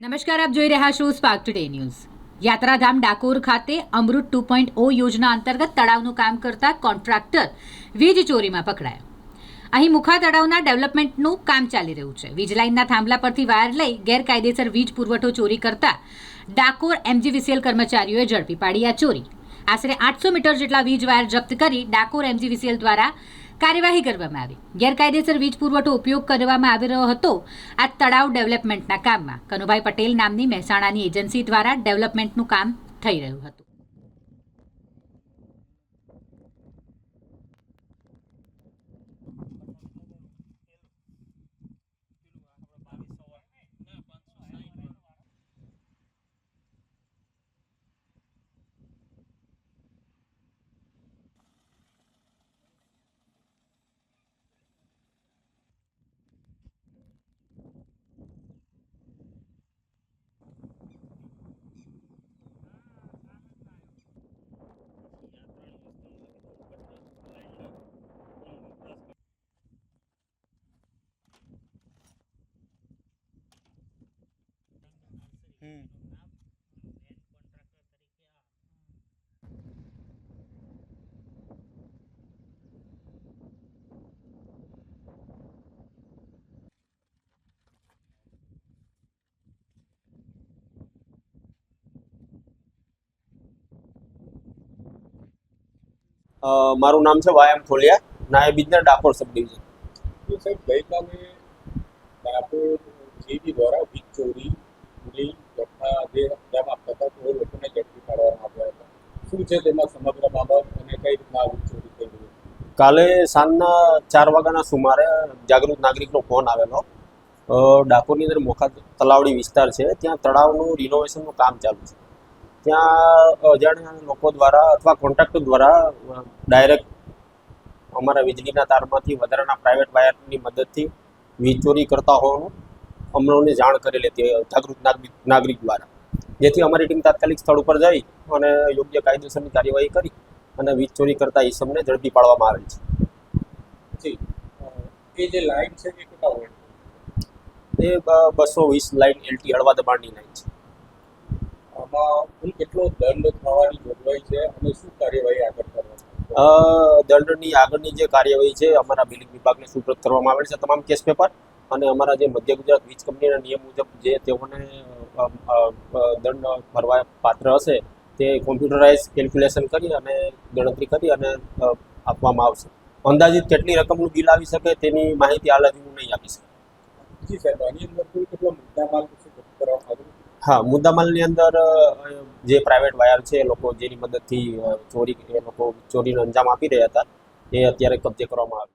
નમસ્કાર, આપ જોઈ રહ્યા છો સ્પાર્ક ટુડે ન્યૂઝ યાત્રાધામ ડાકોર ખાતે અમૃત ટુ પોઈન્ટ ઓ યોજના અંતર્ગત તળાવનું કામ કરતા કોન્ટ્રાક્ટર વીજ ચોરીમાં પકડાયો. અહીં મુખા તળાવના ડેવલપમેન્ટનું કામ ચાલી રહ્યું છે. વીજ લાઇનના થાંભલા પરથી વાયર લઈ ગેરકાયદેસર વીજ પુરવઠો ચોરી કરતા ડાકોર એમજીવીસીએલ કર્મચારીઓએ ઝડપી પાડી આ ચોરી. આશરે આઠસો મીટર જેટલા વીજ વાયર જપ્ત કરી ડાકોર એમજીવીસીએલ દ્વારા કાર્યવાહી કરવામાં આવી. ગેરકાયદેસર વીજ પુરવઠો ઉપયોગ કરવામાં આવી રહ્યો હતો આ તળાવ ડેવલપમેન્ટના કામમાં. કનુભાઈ પટેલ નામની મહેસાણાની એજન્સી દ્વારા ડેવલપમેન્ટનું કામ થઈ રહ્યું હતું. મારું નામ છે વાયમ ખોલિયા નાયબ ઇજનેર ડાકોર સબ ડિવિઝન તો સાહેબ ગઈકાલે ડાકોર જીબી દ્વારા વીજ ચોરીની ઘટના જે અંજામ આપતા હતા લોકોને ઝડપી પાડવામાં આવ્યા હતા? શું છે તેમાં સમગ્ર બાબત અને કઈ રીતના ચોરી થઈ રહી કાલે સાંજના ચાર વાગ્યાના સુમારે જાગૃત નાગરિકનો ફોન આવેલો. ડાકોરની અંદર મોખા તલાવડી વિસ્તાર છે, ત્યાં તળાવનું રિનોવેશનનું કામ ચાલુ છે. ત્યાં અજાણ્યા લોકો દ્વારા અથવા કોન્ટ્રાક્ટર દ્વારા ડાયરેક્ટ અમારા વીજળીના તારમાંથી વધારાના પ્રાઇવેટ વાયરની મદદથી વીજ ચોરી કરતા હોવાનું અમને જાણ કરેલી હતી જાગૃત નાગરિક નાગરિક દ્વારા. જેથી અમારી ટીમ તાત્કાલિક સ્થળ ઉપર જઈ અને યોગ્ય કાયદેસરની કાર્યવાહી કરી અને વીજ ચોરી કરતા ઈસમને ઝડપી પાડવામાં આવેલ છે. એ જે લાઇન છે એ કેટલા વોલ્ટ એ બસો વીસ લાઇન એલટી હળવા દબાણની લાઇન છે. આમાં કુલ કેટલો દંડ થવાની જોગવાઈ છે અને શું કાર્યવાહી આગળ કરવાની? દંડની આગળની જે કાર્યવાહી છે અમારા બિલિંગ વિભાગને સુપ્રત કરવામાં આવેલ છે તમામ કેસ પેપર. અને અમારા જે મધ્ય ગુજરાત વીજ કંપનીના નિયમ મુજબ જે તેઓને દંડ ભરવા પાત્ર હશે તે કોમ્પ્યુટરાઇઝ કેલ્ક્યુલેશન કરી અને ગણતરી કરી અને આપવામાં આવશે. અંદાજિત કેટલી રકમનું બિલ આવી શકે તેની માહિતી હાલ હું નહીં આપી શકું. આવ્યું હા મુદ્દામાલની અંદર જે પ્રાઇવેટ વાયર છે લોકો જેની મદદથી ચોરી એ લોકો ચોરીનો અંજામ આપી રહ્યા હતા એ અત્યારે કબજે કરવામાં આવે